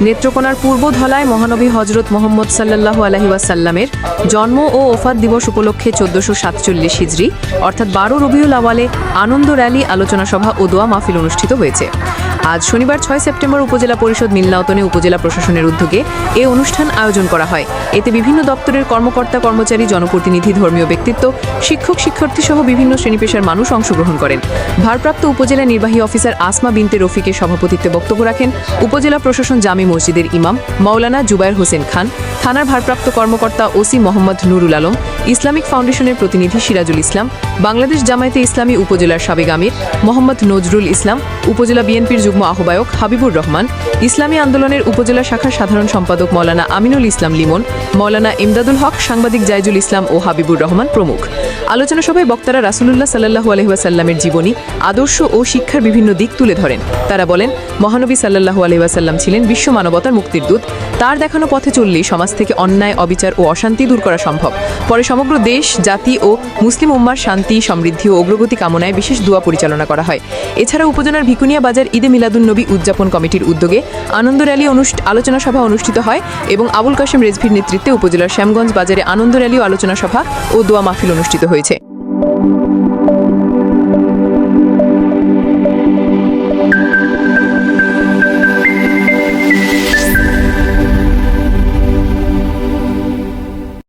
নেত্রকোনার পূর্ব ধলায় মহানবী হজরত মোহাম্মদ সাল্লাল্লাহু আলহি ওয়াসাল্লামের জন্ম ও ওফাত দিবস উপলক্ষে চোদ্দশো সাতচল্লিশ হিজড়ি, অর্থাৎ বারো রবিউল আওয়ালে আনন্দ র্যালি, আলোচনা সভা ও দোয়া মাহফিল অনুষ্ঠিত হয়েছে। আজ শনিবার ছয় সেপ্টেম্বর উপজেলা পরিষদ মিলনায়তনে উপজেলা প্রশাসনের উদ্যোগে এ অনুষ্ঠান আয়োজন করা হয়। এতে বিভিন্ন দপ্তরের কর্মকর্তা, কর্মচারী, জনপ্রতিনিধি, ধর্মীয় ব্যক্তিত্ব, শিক্ষক শিক্ষার্থী সহ বিভিন্ন শ্রেণি পেশার মানুষ অংশগ্রহণ করেন। ভারপ্রাপ্ত উপজেলা নির্বাহী অফিসার আসমা বিনতে রফিকের সভাপতিত্বে বক্তব্য রাখেন উপজেলা প্রশাসন জামি মসজিদের ইমাম মাওলানা জুবায়ের হোসেন খান, থানার ভারপ্রাপ্ত কর্মকর্তা ওসি মোহাম্মদ নুরুল আলম, ইসলামিক ফাউন্ডেশনের প্রতিনিধি সিরাজুল ইসলাম, বাংলাদেশ জামায়াতে ইসলামী উপজেলার সাবেক আমির মোহাম্মদ নজরুল ইসলাম, উপজেলা বিএনপির যুগ্ম আহ্বায়ক হাবিবুর রহমান, ইসলামী আন্দোলনের উপজেলা শাখার সাধারণ সম্পাদক মৌলানা আমিনুল ইসলাম লিমন মৌলানা ইমদাদুল হক, সাংবাদিক জায়জুল ইসলাম ও হাবিবুর রহমান প্রমুখ। আলোচনা সভায় বক্তারা রাসুলুল্লাহ সাল্লাহু আলহিহাসাল্লামের জীবনী, আদর্শ ও শিক্ষার বিভিন্ন দিক তুলে ধরেন। তারা বলেন, মহানবী সাল্লাহু আলহিহাসাল্লাম ছিলেন বিশ্ব মানবতার মুক্তির দূত। তার দেখানো পথে চললেই সমাজ থেকে অন্যায়, অবিচার ও অশান্তি দূর করা সম্ভব। পরে সমগ্র দেশ, জাতি ও মুসলিম উম্মার শান্তি, সমৃদ্ধি ও অগ্রগতি কামনায় বিশেষ দোয়া পরিচালনা করা হয়। এছাড়া উপজেলার ভিকুনিয়া বাজার ঈদে মিলাদুন নবী উদযাপন কমিটির উদ্যোগে আনন্দ র্যালি আলোচনা সভা অনুষ্ঠিত হয় এবং আবুল কাশেম রেজভির নেতৃত্বে উপজেলার শ্যামগঞ্জ বাজারে আনন্দ র্যালি আলোচনা সভা ও দোয়া মাহফিল অনুষ্ঠিত হয়েছে।